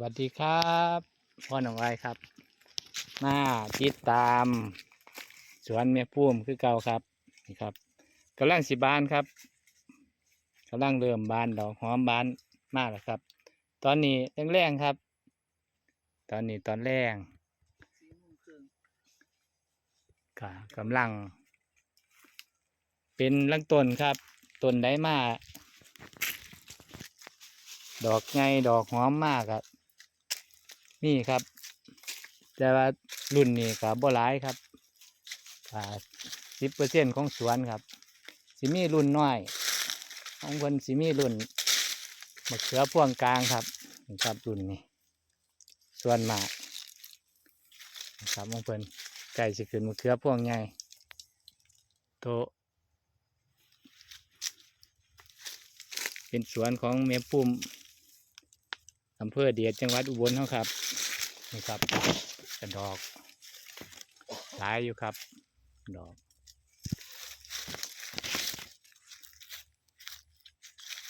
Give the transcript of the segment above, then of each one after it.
วัสดีครับพ่อหนองไอครับมาติดตามสวนเมียพุ่มคือเก่าครับนี่ครับกำลังสิบานครับกำลังเริ่มบานดอกหอมบานมากแล้วครับ ตอนนี้แรงๆครับ ตอนนี้ตอนแรงกกำลัง เป็นลังต้นครับต้นได้มาดอกไงดอกหอมมากครับ นี่ครับ แต่ว่ารุ่นนี้ครับบ่หลายครับสิบเปอร์เซ็นของสวนครับ สิมีรุ่นน้อย ของเพิ่นสิมีรุ่นมะเขือพ่วงกลางครับนะครับรุ่นนี้ ส่วนมากครับของเพิ่นไก่สิขึ้นมะเขือพ่วงใหญ่โตเป็นสวนของเมียปุ่ม อำเภอเดียดจังหวัดอุบลเขาครับนี่ครับกระดอกหลายอยู่ครับ ดอก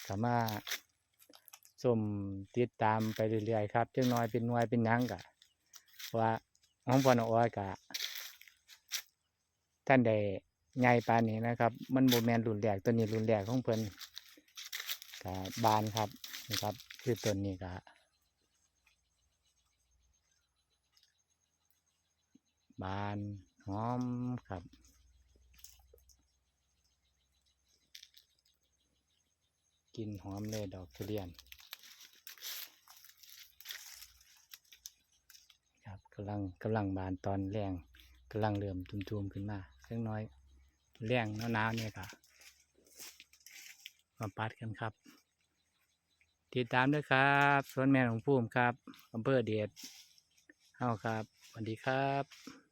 สามารถชมติดตามไปเรื่อยๆครับจังน้อยเป็นหน่วยเป็นยังกะว่าห้องพอนอ้อยกะ ท่านใดใหญ่ปานนี้นะครับ มันโมแมนรุนแรกตัวนี้รุนแรกของเพิ่นกะบานครับนะครับ คือต้นนี้กะ บานหอมครับกินหอมเลยดอกทุเรียนครับกำลังกำลังบานตอนแรงกำลังเริ่มตุ่มๆขึ้นมาเล็กน้อยแรงหนาวๆเนี่ยครับมาปัดกันครับ ติดตามด้วยครับสวนแม่ของภูมิครับอำเภอเดียดเฮาครับสวัสดีครับ